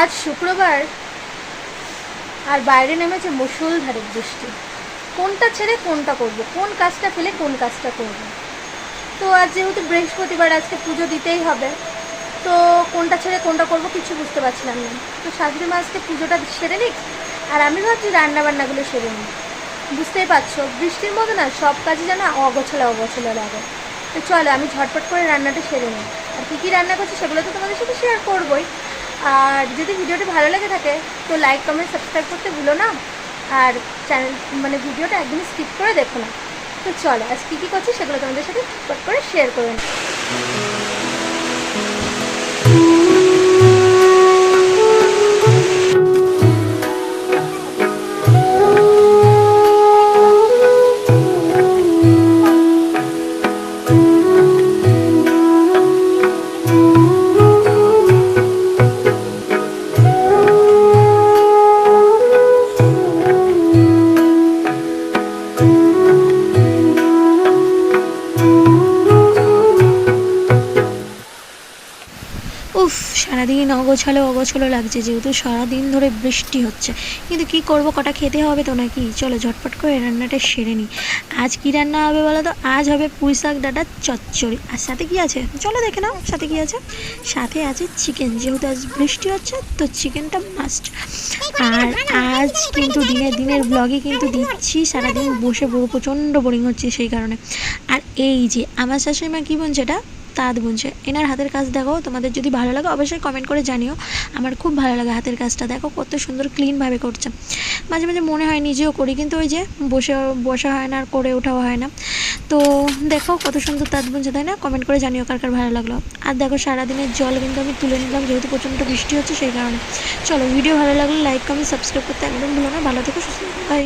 আজ শুক্রবার আর বাইরে নেমেছে মুষলধারে বৃষ্টি। কোনটা ছেড়ে কোনটা করব? কোন কাজটা ফেলে কোন কাজটা করব? তো আজ যেহেতু বৃহস্পতিবার, আজকে পুজো দিতেই হবে। তো কোনটা ছেড়ে কোনটা করব কিছু বুঝতে পারছিলাম না। তো শাশুড়ি মা আজকে পুজোটা সেরে নিক, আর আমি ভাবছি রান্না বান্নাগুলো সেরে নিই। বুঝতেই পারছ, বৃষ্টির মধ্যে না সব কাজই যেন অগোছলা অগোছলা লাগে। তো চলো, আমি ঝটপট করে রান্নাটা সেরে নিই। আর কী কী রান্না করছি সেগুলো তো তোমাদের সাথে শেয়ার করবোই। আর যদি ভিডিওটি ভালো লেগে থাকে, তো লাইক কমেন্ট সাবস্ক্রাইব করতে ভুলো না। আর চ্যানেল মানে ভিডিওটা একদমই স্কিপ করে দেখো না। তো চলো, আজ কী কী করছি সেগুলো তোমাদের সাথে করে শেয়ার করে সারাদিন অগোছালো অগোছালো লাগছে, যেহেতু সারাদিন ধরে বৃষ্টি হচ্ছে। কিন্তু কি করব, কটা খেতে হবে তো নাকি? চলো ঝটপট করে রান্নাটা সেরে নিই। আজ কি রান্না হবে বলো তো? আজ হবে পুঁই শাক ডাটার চচ্চড়ি। আর সাথে কি আছে? চলো দেখে নাও, সাথে কি আছে? সাথে আছে চিকেন যেহেতু আজ বৃষ্টি হচ্ছে, তো চিকেনটা মাস্ট আর আজ কিন্তু দিনের দিনের ব্লগে কিন্তু দিচ্ছি, সারাদিন বসে বড় প্রচণ্ড বোরিং হচ্ছে সেই কারণে। আর এই যে, আমার শাশুড়ি মা কী বলছে এটা? তাঁত বুনছে এনার হাতের কাজ দেখো, তোমাদের যদি ভালো লাগে অবশ্যই কমেন্ট করে জানিও। আমার খুব ভালো লাগে হাতের কাজটা, দেখো কত সুন্দর ক্লিনভাবে করছে। মাঝে মাঝে মনে হয় নিজেও করি, কিন্তু ওই যে বসে, বসা হয় না আর করে ওঠাও হয় না। তো দেখো কত সুন্দর তাঁত বুনছে তাই না? কমেন্ট করে জানিও কার কার ভালো লাগল। আর দেখো সারাদিনের জল কিন্তু আমি তুলে নিলাম, যেহেতু প্রচণ্ড বৃষ্টি হচ্ছে সেই কারণে। চলো ভিডিও ভালো লাগলে লাইক কমেন্ট সাবস্ক্রাইব করতে একদম ভুলো না। ভালো থেকো, সুস্থ। Bye.